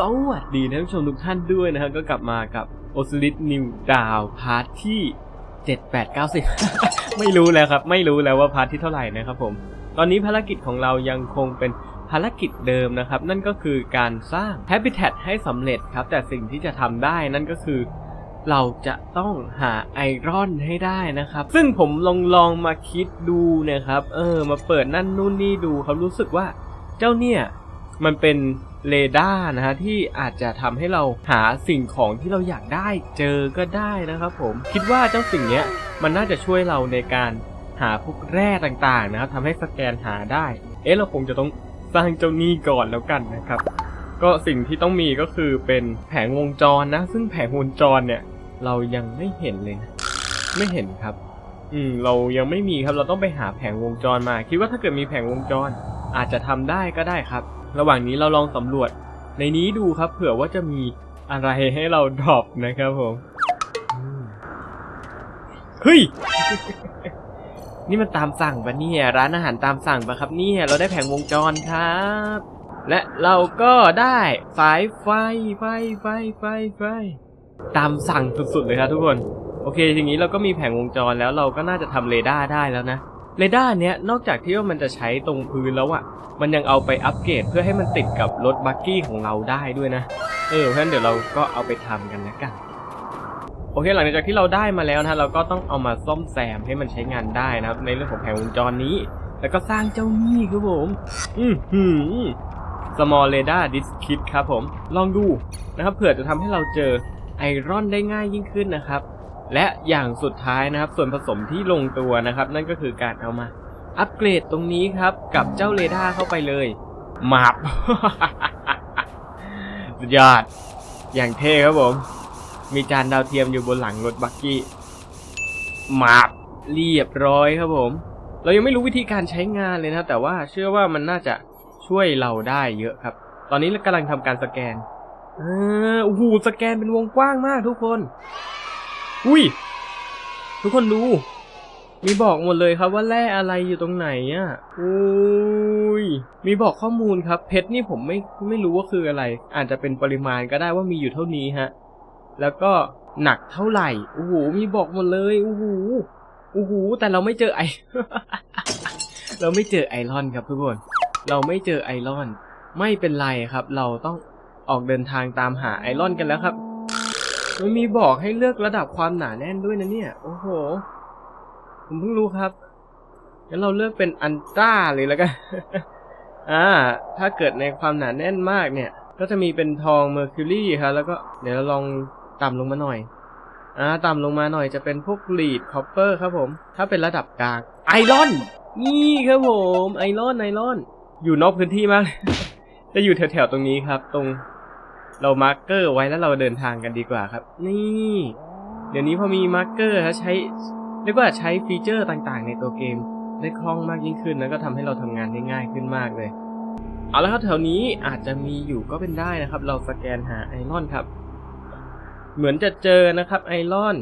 สวัสดีท่านผู้ชมทุกท่านด้วยนะครับก็กลับมากับ o s i r i s New Down พาร์ทที่7 8 9 10ไม่รู้แล้วครับ ไม่รู้แล้วว่าพาร์ทที่เท่าไหร่นะครับผม ตอนนี้ภารกิจของเรายังคงเป็นภารกิจเดิมนะครับ นั่นก็คือการสร้าง Habitat ให้สำเร็จครับ แต่สิ่งที่จะทำได้นั่นก็คือ เราจะต้องหาไอรอนให้ได้นะครับ ซึ่งผมลองลองมาคิดดูนะครับ เออ มาเปิดนั่นนู่นนี่ดูครับรู้สึกว่าเจ้าเนี่ยมันเป็น เรดาร์นะฮะที่อาจจะทำให้เราหาสิ่งของที่เราอยากได้เจอก็ได้นะครับผมคิดว่าเจ้าสิ่งเนี้ยมันน่าจะช่วยเราในการหาพวกแร่ต่างๆนะครับทำให้สแกนหาได้ เอ๊ะเราคงจะต้องสร้างเจ้านี้ก่อนแล้วกันนะครับ ก็สิ่งที่ต้องมีก็คือเป็นแผงวงจรนะ ซึ่งแผงวงจรเนี่ย เรายังไม่เห็นเลยนะไม่เห็นครับ อืมเรายังไม่มีครับเราต้องไปหาแผงวงจรมา คิดว่าถ้าเกิดมีแผงวงจร อาจจะทำได้ก็ได้ครับ ระหว่างนี้เราลองสำรวจในนี้ดูครับ เผื่อว่าจะมีอะไรให้เราดรอปนะครับผมเฮ้ย นี่มันตามสั่งปะเนี่ย ร้านอาหารตามสั่งปะครับเนี่ย เราได้แผงวงจรครับ และเราก็ได้สายไฟไฟไฟไฟไฟตามสั่งสุดๆเลยครับทุกคน โอเคทีนี้เราก็มีแผงวงจรแล้วเราก็น่าจะทำเรดาร์ได้แล้วนะ เรดาร์เนี้ยนอกจากที่ว่ามันจะใช้ตรงพื้นแล้วอะมันยังเอาไปอัปเกรดเพื่อให้มันติดกับรถบักกี้ของเราได้ด้วยนะ เออเพราะฉะนั้นเดี๋ยวเราก็เอาไปทำกันนะกันโอเคหลังจากที่เราได้มาแล้วนะเราก็ต้องเอามาซ่อมแซมให้มันใช้งานได้นะครับ ในเรื่องของแผงวงจรนี้ แล้วก็สร้างเจ้านี่ครับผม อือหือ small radar disk kit ครับผม ลองดูนะครับเผื่อจะทำให้เราเจอไอรอนได้ง่ายยิ่งขึ้นนะครับ และอย่างสุดท้ายนะครับส่วนผสมที่ลงตัวนะครับ นั่นก็คือการเอามาอัปเกรดตรงนี้ครับกับเจ้าเรดาร์เข้าไปเลยมาบสุดยอด อย่างเท่ครับผม มีจานดาวเทียมอยู่บนหลังรถบักกี้มาบเรียบร้อยครับผม เรายังไม่รู้วิธีการใช้งานเลยนะครับแต่ว่าเชื่อว่ามันน่าจะช่วยเราได้เยอะครับ ตอนนี้เรากำลังทำการสแกนอ่าโอ้โหสแกนเป็นวงกว้างมากทุกคน อุ้ย ทุกคนดู มีบอกหมดเลยครับว่าแร่อะไรอยู่ตรงไหนอะอุ้ย มีบอกข้อมูลครับ เพชรนี่ผมไม่ไม่รู้ว่าคืออะไร อาจจะเป็นปริมาณก็ได้ว่ามีอยู่เท่านี้ฮะ แล้วก็หนักเท่าไหร่โอ้โหมีบอกหมดเลยโอ้โหโอ้โหแต่เราไม่เจอไอ เราไม่เจอไอรอนครับทุกคน เราไม่เจอไอรอน ไม่เป็นไรครับ เราต้องออกเดินทางตามหาไอรอนกันแล้วครับ มันมีบอกให้เลือกระดับความหนาแน่นด้วยนะเนี่ย โอ้โห ผมเพิ่งรู้ครับ งั้นเราเลือกเป็นอันต้าเลยแล้วกัน อ่า ถ้าเกิดในความหนาแน่นมากเนี่ย ก็จะมีเป็นทองเมอร์คิวรี่ครับ แล้วก็เดี๋ยวเราลองต่ำลงมาหน่อย อ่า ต่ำลงมาหน่อยจะเป็นพวกลีดคอปเปอร์ครับผม ถ้าเป็นระดับกลางไอรอน นี่ครับผม ไอรอนไอรอน อยู่นอกพื้นที่มาก จะอยู่แถวๆตรงนี้ครับ ตรง เรามาร์กเกอร์ไว้แล้วเราเดินทางกันดีกว่าครับ นี่ เดี๋ยวนี้พอมีมาร์กเกอร์ใช้เรียกว่าใช้ฟีเจอร์ต่างๆ ในตัวเกม ได้คล่องมากยิ่งขึ้นแล้วก็ทำให้เราทำงานได้ง่ายขึ้นมากเลย เอาละครับแถวนี้อาจจะมีอยู่ก็เป็นได้นะครับ เราสแกนหาไอรอนครับ เหมือนจะเจอนะครับไอรอน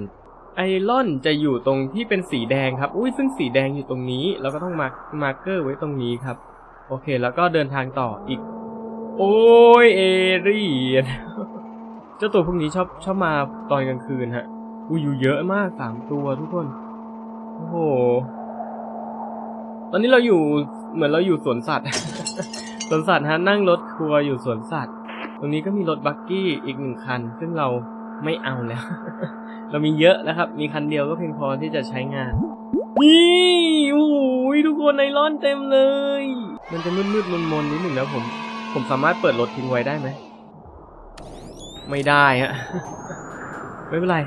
ไอรอนจะอยู่ตรงที่เป็นสีแดงครับ อุ้ยซึ่งสีแดงอยู่ตรงนี้ เราก็ต้องมาร์กมาร์กเกอร์ไว้ตรงนี้ครับ โอเค แล้วก็เดินทางต่ออีก โอ้ยเอเรียนเจ้าตัวพวกนี้ชอบชอบมาตอนกลางคืนฮะอุ้ยอยู่เยอะมากสามตัวทุกคน โอ้โห ตอนนี้เราอยู่เหมือนเราอยู่สวนสัตว์ สวนสัตว์ฮะนั่งรถทัวร์อยู่สวนสัตว์ ตรงนี้ก็มีรถบักกี้อีกหนึ่งคัน ซึ่งเราไม่เอาแล้ว เรามีเยอะแล้วครับ มีคันเดียวก็เพียงพอที่จะใช้งาน นี่โอ้ยทุกคนไนลอนเต็มเลย มันจะมืดๆมนๆนิดหนึ่งนะผม ผมสามารถเปิดรถทิ้งไว้ได้ไหม ไม่ได้ฮะ ไม่เป็นไร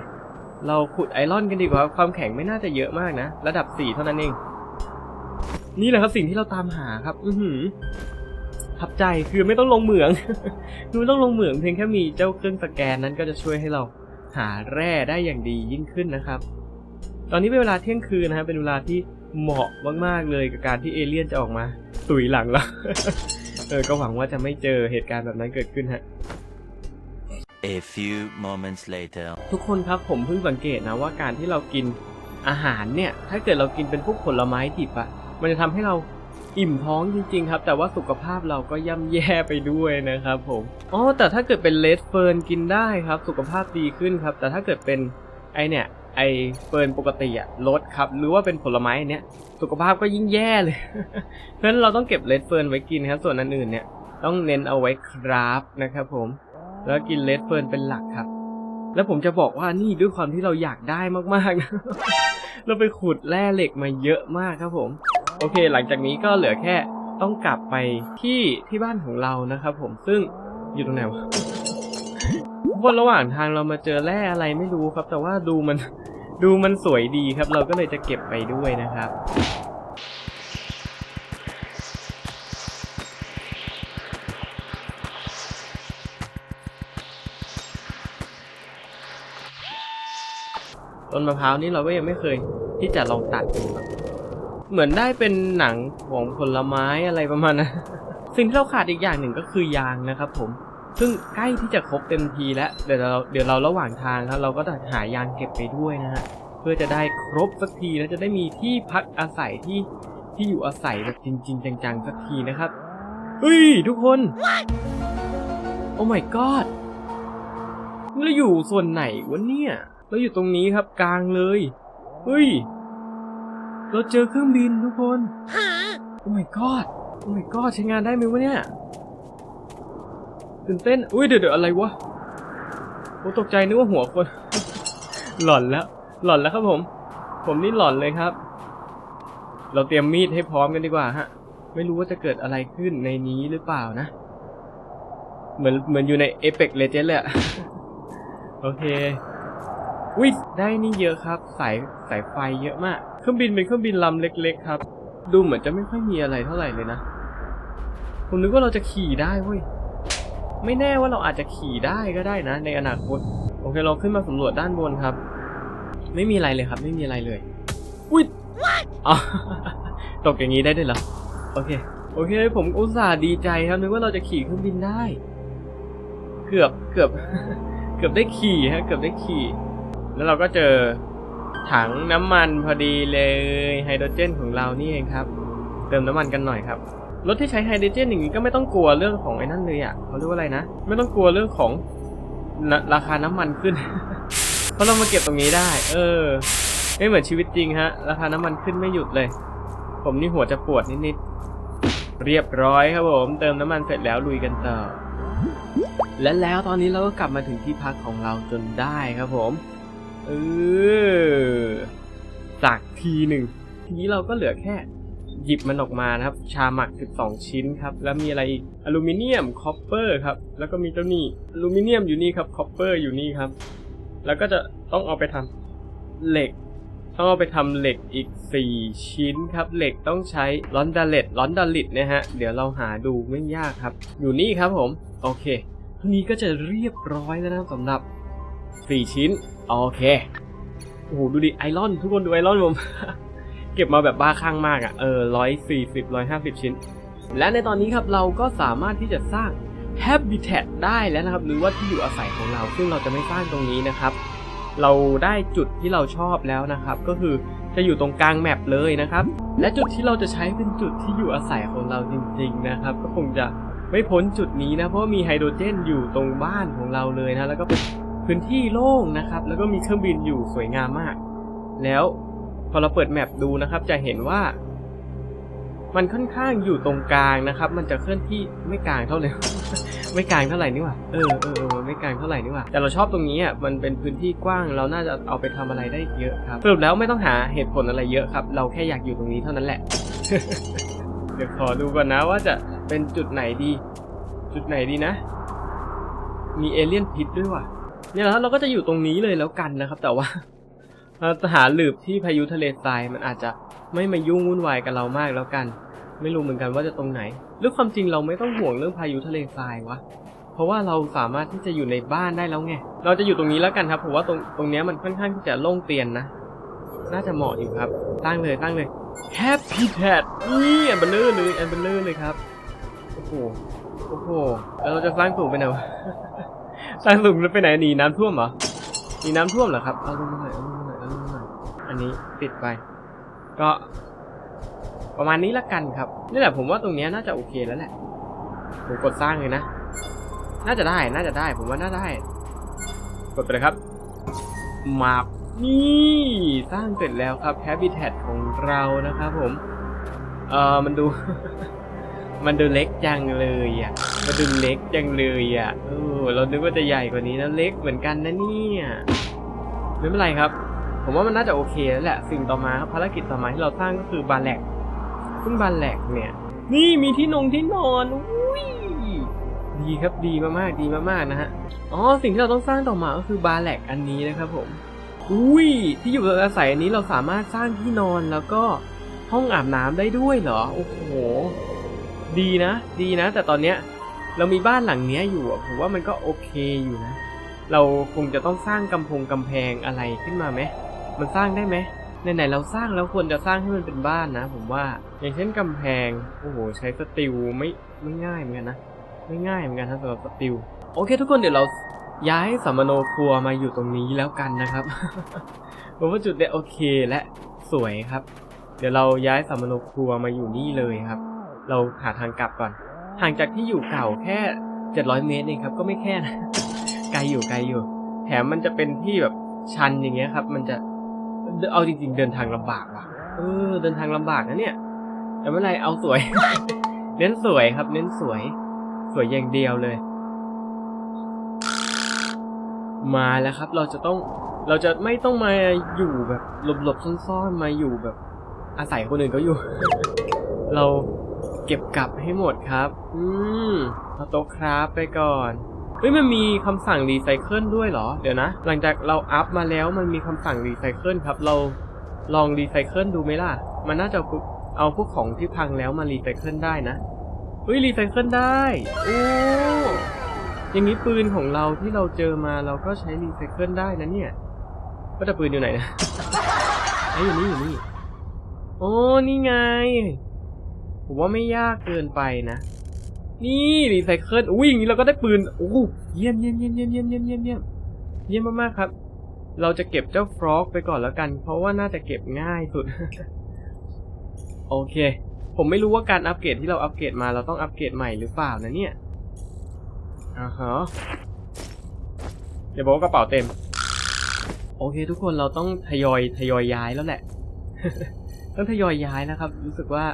เราขุดไอรอนกันดีกว่า ความแข็งไม่น่าจะเยอะมากนะ ระดับสี่เท่านั้นเอง นี่แหละครับสิ่งที่เราตามหาครับ อือหือทับใจคือไม่ต้องลงเหมือง คือไม่ต้องลงเหมืองเพียงแค่มีเจ้าเครื่องสแกนนั้นก็จะช่วยให้เราหาแร่ได้อย่างดียิ่งขึ้นนะครับ ตอนนี้เป็นเวลาเที่ยงคืนนะครับเป็นเวลาที่เหมาะมากๆเลยกับการที่เอเลี่ยนจะออกมา ตุยหลังเราเออก็หวังว่าจะไม่เจอเหตุการณ์แบบนั้นเกิดขึ้นฮะ A few moments later. ทุกคนครับผมเพิ่งสังเกตนะว่าการที่เรากินอาหารเนี่ย ถ้าเกิดเรากินเป็นพวกผลไม้ดิบอะมันจะทำให้เราอิ่มท้องจริง ๆ ครับ แต่ว่าสุขภาพเราก็ย่ำแย่ไปด้วยนะครับผมอ๋อแต่ถ้าเกิดเป็นเลดเฟิร์นกินได้ครับ สุขภาพดีขึ้นครับ แต่ถ้าเกิดเป็นไอเนี่ย ไอเฟิร์นปกติอะลดครับ หรือว่าเป็นผลไม้อันเนี้ยสุขภาพก็ยิ่งแย่เลยเพราะฉะนั้นเราต้องเก็บเลดเฟิร์นไว้กินครับ ส่วนอันอื่นเนี่ยต้องเน้นเอาไว้คราฟนะครับผม แล้วกินเลดเฟิร์นเป็นหลักครับ แล้วผมจะบอกว่านี่ด้วยความที่เราอยากได้มากๆนะเราไปขุดแร่เหล็กมาเยอะมากครับผม โอเค หลังจากนี้ก็เหลือแค่ต้องกลับไปที่ที่บ้านของเรานะครับผมซึ่งอยู่ตรงไหนวะบนระหว่างทางเรามาเจอแร่อะไรไม่รู้ครับ แต่ว่าดูมัน ดูมันสวยดีครับ เราก็เลยจะเก็บไปด้วยนะครับต้นมะพร้าวนี่เราก็ยังไม่เคยที่จะลองตัดดูครับเหมือนได้เป็นหนังของผลไม้อะไรประมาณนั้นสิ่งที่เราขาดอีกอย่างหนึ่งก็คือยางนะครับผม ซึ่งใกล้ที่จะครบเต็มทีแล้ว เดี๋ยวเราเดี๋ยวเราระหว่างทางครับเราก็จะหายางเก็บไปด้วยนะฮะเพื่อจะได้ครบสักทีแล้วจะได้มีที่พักอาศัยที่ที่อยู่อาศัยแบบจริง ๆ จังๆสักทีนะครับเฮ้ยทุกคน โอ้ my god เราอยู่ส่วนไหนวะเนี่ย เราอยู่ตรงนี้ครับกลางเลยเฮ้ย เราเจอเครื่องบินทุกคน โอ้ my god โอ้ my god ใช้งานได้ไหมวะเนี่ย ตื่นเต้น อุ้ยเดี๋ยวเดี๋ยวอะไรวะโอ้ตกใจนึกว่าหัวคน หลอนแล้ว หลอนแล้วครับผม ผมนี่หลอนเลยครับ เราเตรียมมีดให้พร้อมกันดีกว่าฮะ ไม่รู้ว่าจะเกิดอะไรขึ้นในนี้หรือเปล่านะ เหมือนเหมือนอยู่ใน Apex Legends เลยอะโอเควิได้นี่เยอะครับ สายสายไฟเยอะมาก เครื่องบินเป็นเครื่องบินลำเล็ก ๆ ครับ ดูเหมือนจะไม่ค่อยมีอะไรเท่าไหร่เลยนะ ผมนึกว่าเราจะขี่ได้เว้ย ไม่แน่ว่าเราอาจจะขี่ได้ก็ได้นะ ในอนาคต โอเคเราขึ้นมาสำรวจด้านบนครับ ไม่มีอะไรเลยครับ ไม่มีอะไรเลยอุ้ยอ๋อตกอย่างนี้ได้ด้วยเหรอโอเค โอเค ผมอุตส่าห์ดีใจครับนึกว่าเราจะขี่เครื่องบินได้ เกือบเกือบ เกือบได้ขี่ฮะ เกือบได้ขี่ แล้วเราก็เจอถังน้ำมันพอดีเลยไฮโดรเจนของเรานี่เองครับ เติมน้ำมันกันหน่อยครับ รถที่ใช้ไฮโดรเจนอย่างนี้ก็ไม่ต้องกลัวเรื่องของไอ้นั่นเลยอะเขาเรียกว่าอะไรนะ ไม่ต้องกลัวเรื่องของราคาน้ำมันขึ้น เพราะเรามาเก็บตรงนี้ได้ เออ ไม่เหมือนชีวิตจริงฮะ ราคาน้ำมันขึ้นไม่หยุดเลย ผมนี่หัวจะปวดนิดๆ เรียบร้อยครับผม เติมน้ำมันเสร็จแล้วลุยกันต่อ และแล้วตอนนี้เราก็กลับมาถึงที่พักของเราจนได้ครับผม เออสักทีหนึ่ง ทีนี้เราก็เหลือแค่ หยิบมันออกมานะครับ ชาหมัก 12 ชิ้นครับ แล้วมีอะไรอีกอลูมิเนียมคอปเปอร์ครับ แล้วก็มีเจ้านี่อลูมิเนียมอยู่นี่ครับคอปเปอร์อยู่นี่ครับ แล้วก็จะต้องเอาไปทำเหล็ก ต้องเอาไปทำเหล็กอีก 4 ชิ้นครับ เหล็กต้องใช้ลอนดาเลตลอนดาลิตนะฮะ เดี๋ยวเราหาดูไม่ยากครับ อยู่นี่ครับผม โอเคทีนี้ก็จะเรียบร้อยแล้วนะสำหรับ 4 ชิ้น โอเค โอ้โห ดูดิ ไอรอน ทุกคนดูไอรอนผม เก็บมาแบบบ้าคลั่งมากอะ่ะ เออร้อยสี่สิบร้อยห้าสิบชิ้น และในตอนนี้ครับเราก็สามารถที่จะสร้าง habitat ได้แล้วนะครับ หรือว่าที่อยู่อาศัยของเรา ซึ่งเราจะไม่สร้างตรงนี้นะครับ เราได้จุดที่เราชอบแล้วนะครับ ก็คือจะอยู่ตรงกลางแมปเลยนะครับ และจุดที่เราจะใช้เป็นจุดที่อยู่อาศัยของเราจริง ๆนะครับ ก็คงจะไม่พ้นจุดนี้นะ เพราะมีไฮโดรเจนอยู่ตรงบ้านของเราเลยนะ แล้วก็เป็นพื้นที่โล่งนะครับ แล้วก็มีเครื่องบินอยู่สวยงามมาก แล้ว พอเราเปิดแมปดูนะครับ จะเห็นว่า มันค่อนข้างอยู่ตรงกลางนะครับ มันจะเคลื่อนที่ไม่กลางเท่าไหร่ไม่กลางเท่าไหร่นี่ว่าเออเออเออไม่กลางเท่าไหร่นี่ว่าแต่เราชอบตรงนี้อะมันเป็นพื้นที่กว้าง เราน่าจะเอาไปทำอะไรได้เยอะครับสรุปแล้วไม่ต้องหาเหตุผลอะไรเยอะครับ เราแค่อยากอยู่ตรงนี้เท่านั้นแหละ เดี๋ยวขอดูก่อนนะว่าจะเป็นจุดไหนดี จุดไหนดีนะ มีเอเลี่ยนพิษด้วยว่ะเนี่ยแล้วเราก็จะอยู่ตรงนี้เลยแล้วกันนะครับ แต่ว่า เราหาหลืบที่พายุทะเลทรายมันอาจจะไม่มายุ่งวุ่นวายกับเรามากแล้วกัน ไม่รู้เหมือนกันว่าจะตรงไหนหรือความจริงเราไม่ต้องห่วงเรื่องพายุทะเลทรายวะเพราะว่าเราสามารถที่จะอยู่ในบ้านได้แล้วไงเราจะอยู่ตรงนี้แล้วกันครับผมว่าตรงตรงนี้มันค่อนข้างที่จะโล่งเตียนนะน่าจะเหมาะอยู่ครับตั้งเลยตั้งเลย Happy Tat นี่แอนเบลเลอร์เลยแอนเบลเลอร์เลยครับโอ้โหโอ้โหแล้วเราจะสร้างสูงไปไหนวะสร้างสูงแล้วไปไหนหนีน้ำท่วมเหรอหนีน้ำท่วมเหรอครับเอาลงมาหน่ อันนี้ปิดไป ก็ประมาณนี้ละกันครับนี่แหละผมว่าตรงนี้น่าจะโอเคแล้วแหละผมกดสร้างเลยนะ น่าจะได้ น่าจะได้ ผมว่าน่าได้ กดไปเลยครับ มาบนี่สร้างเสร็จแล้วครับแฮบิ t ทของเรานะครับผม เออมันดู มันดูเล็กจังเลยอะ มันดูเล็กจังเลยอะ เออ เรานึกว่าจะใหญ่กว่านี้นะ เล็กเหมือนกันนะเนี่ย ไม่เป็นไรครับ ผมว่ามันน่าจะโอเคแล้วแหละ สิ่งต่อมาภารกิจต่อมาที่เราสร้างก็คือบาแลกซึ่งบาแลกเนี่ย นี่มีที่นงที่นอนอุ้ยดีครับดีมากๆดีมากๆนะฮะอ๋อสิ่งที่เราต้องสร้างต่อมาก็คือบาแลกอันนี้นะครับผมอุ้ยที่อยู่อาศัยอันนี้เราสามารถสร้างที่นอนแล้วก็ห้องอาบน้ำได้ด้วยเหรอโอ้โหดีนะ ดีนะ แต่ตอนเนี้ยเรามีบ้านหลังเนี้ยอยู่อะผมว่ามันก็โอเคอยู่นะ เราคงจะต้องสร้างกำพงกำแพงอะไรขึ้นมาไหม มันสร้างได้ไหมไหนๆเราสร้างแล้วควรจะสร้างให้มันเป็นบ้านนะ ผมว่า อย่างเช่นกำแพง โอ้โห ใช้สติลไม่ไม่ง่ายเหมือนกันนะ ไม่ง่ายเหมือนกันนะสำหรับสติลโอเค ทุกคนเดี๋ยวเราย้ายสัมโนครัวมาอยู่ตรงนี้แล้วกันนะครับผมว่าจุดเนี้ยโอเคและสวยครับ เดี๋ยวเราย้ายสัมมโนครัวมาอยู่นี่เลยครับ เราหาทางกลับก่อน ห่างจากที่อยู่เก่าแค่700เมตรเองครับก็ไม่แค่นะไกลอยู่ไกลอยู่ แถมมันจะเป็นที่แบบชันอย่างเงี้ยครับ มันจะ เอาจริง ๆ เดินทางลำบากว่ะ เออ เดินทางลำบากนะเนี่ยแต่ไม่เป็นไรเอาสวย เน้นสวยครับ เน้นสวย สวยอย่างเดียวเลย มาแล้วครับ เราจะต้องเราจะไม่ต้องมาอยู่แบบหลบๆซ่อนๆมาอยู่แบบ อาศัยคนอื่นเขาอยู่ เราเก็บกลับให้หมดครับ อืมเอาโต๊ะคราฟไปก่อน เฮ้ยมันมีคำสั่งรีไซเคิลด้วยเหรอ เดี๋ยวนะ หลังจากเราอัพมาแล้วมันมีคำสั่งรีไซเคิลครับ เราลองรีไซเคิลดูไหมล่ะ มันน่าจะเอาพวกของที่พังแล้วมารีไซเคิลได้นะเฮ้ยรีไซเคิลได้โอ้อย่างนี้ปืนของเราที่เราเจอมาเราก็ใช้รีไซเคิลได้นะเนี่ยก็จะปืนอยู่ไหนนะไอ้อยู่นี่อยู่นี่ โอ้นี่ไง ผมว่าไม่ยากเกินไปนะ นี่รีไซเคิลอุ้ยอย่างนี้เราก็ได้ปืนโอ้เยี่ยมเยี่ยมเยี่ยมเยี่ยมเยี่ยมเยี่ยมเยี่ยมเยี่ยมเยี่ยมมากๆครับ เราจะเก็บเจ้าฟรอกไปก่อนแล้วกัน เพราะว่าน่าจะเก็บง่ายสุด โอเค ผมไม่รู้ว่าการอัปเกรดที่เราอัปเกรดมาเราต้องอัปเกรดใหม่หรือเปล่านะเนี่ยอ่าฮะเดี๋ยวบอกกระเป๋าเต็ม โอเค ทุกคนเราต้องทยอยทยอยย้ายแล้วแหละ ต้องทยอยย้ายนะครับ รู้สึกว่า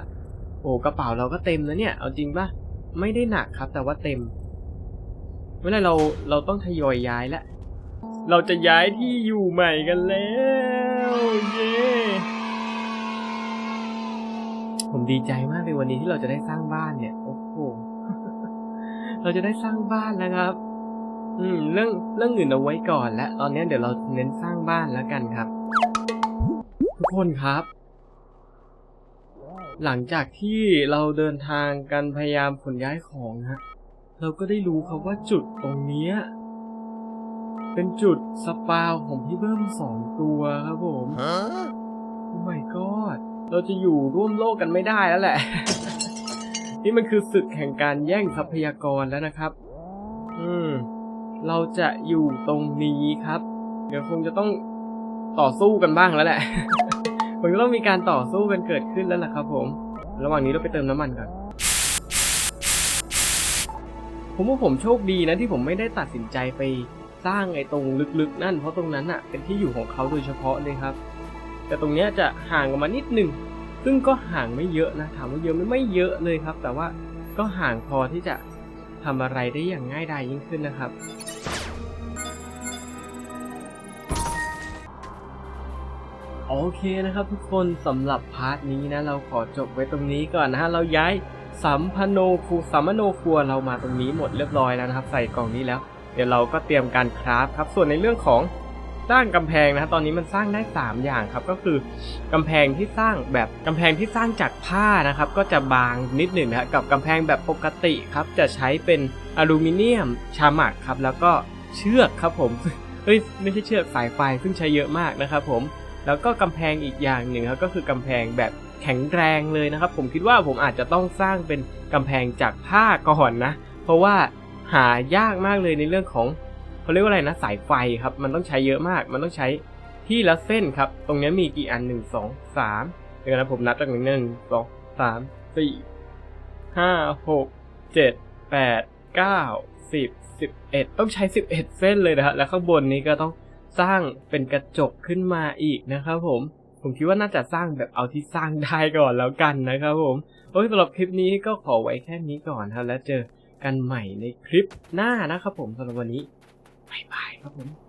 โอ้กระเป๋าเราก็เต็มแล้วเนี่ย เอาจริงปะ ไม่ได้หนักครับ แต่ว่าเต็มเมื่อไรเราเราต้องทยอยย้ายแล้วเราจะย้ายที่อยู่ใหม่กันแล้วเย้ผมดีใจมากเลยวันนี้ที่เราจะได้สร้างบ้านเนี่ย โอ้โหเราจะได้สร้างบ้านแล้วครับ อืม เรื่องเรื่องอื่นเอาไว้ก่อนและตอนนี้เดี๋ยวเราเน้นสร้างบ้านแล้วกันครับ ทุกคนครับ หลังจากที่เราเดินทางกันพยายามขนย้ายของฮะเราก็ได้รู้ครับว่าจุดตรงเนี้ยเป็นจุดสปาวของพี่เบิ้มสองตัวครับผม Huh? โอ้ my god เราจะอยู่ร่วมโลกกันไม่ได้แล้วแหละ นี่มันคือศึกแห่งการแย่งทรัพยากรแล้วนะครับ อืม เราจะอยู่ตรงนี้ครับ เดี๋ยวคงจะต้องต่อสู้กันบ้างแล้วแหละ คงจะต้องมีการต่อสู้กันเกิดขึ้นแล้วล่ะครับผม ระหว่างนี้เราไปเติมน้ำมันก่อนผมว่าผมโชคดีนะที่ผมไม่ได้ตัดสินใจไปสร้างไอ้ตรงลึกๆ นั่น เพราะตรงนั้นอะเป็นที่อยู่ของเขาโดยเฉพาะเลยครับ แต่ตรงเนี้ยจะห่างออกมานิดหนึ่งซึ่งก็ห่างไม่เยอะนะถามว่าเยอะไหม่ไม่เยอะเลยครับ แต่ว่าก็ห่างพอที่จะทำอะไรได้อย่างง่ายดายยิ่งขึ้นนะครับ โอเคนะครับทุกคนสำหรับพาร์ทนี้นะเราขอจบไว้ตรงนี้ก่อนนะฮะเราย้ายสัมพโนครูสัมมโนครัวเรามาตรงนี้หมดเรียบร้อยแล้วนะครับ ใส่กล่องนี้แล้ว เดี๋ยวเราก็เตรียมการคราฟครับ ส่วนในเรื่องของสร้างกำแพงนะฮะตอนนี้มันสร้างได้ 3 อย่างครับ ก็คือกำแพงที่สร้างแบบกำแพงที่สร้างจากผ้านะครับ ก็จะบางนิดหนึ่งนะฮะกับกำแพงแบบปกติครับ จะใช้เป็นอลูมิเนียมชามักครับ แล้วก็เชือกครับผมเฮ้ยไม่ใช่เชือกสายไฟซึ่งใช้เยอะมากนะครับผม แล้วก็กำแพงอีกอย่างหนึ่งครับก็คือกำแพงแบบแข็งแรงเลยนะครับ ผมคิดว่าผมอาจจะต้องสร้างเป็นกำแพงจากผ้าก่อนนะ เพราะว่าหายากมากเลยในเรื่องของเขาเรียกว่าอะไรนะสายไฟครับ มันต้องใช้เยอะมาก มันต้องใช้ที่ละเส้นครับ ตรงนี้มีกี่อันหนึ่งสองสามเดี๋ยวนะผมนับจากหนึ่งหนึ่งสองสามสี่ห้าหกเจ็ดแปดเก้าสิบสิบเอ็ดต้องใช้สิบเอ็ดเส้นเลยนะฮะแล้วข้างบนนี้ก็ต้อง สร้างเป็นกระจกขึ้นมาอีกนะครับผม ผมคิดว่าน่าจะสร้างแบบเอาที่สร้างได้ก่อนแล้วกันนะครับผมโอ้ยสำหรับคลิปนี้ก็ขอไว้แค่นี้ก่อนครับแล้วเจอกันใหม่ในคลิปหน้านะครับผมสำหรับวันนี้บายบายครับผม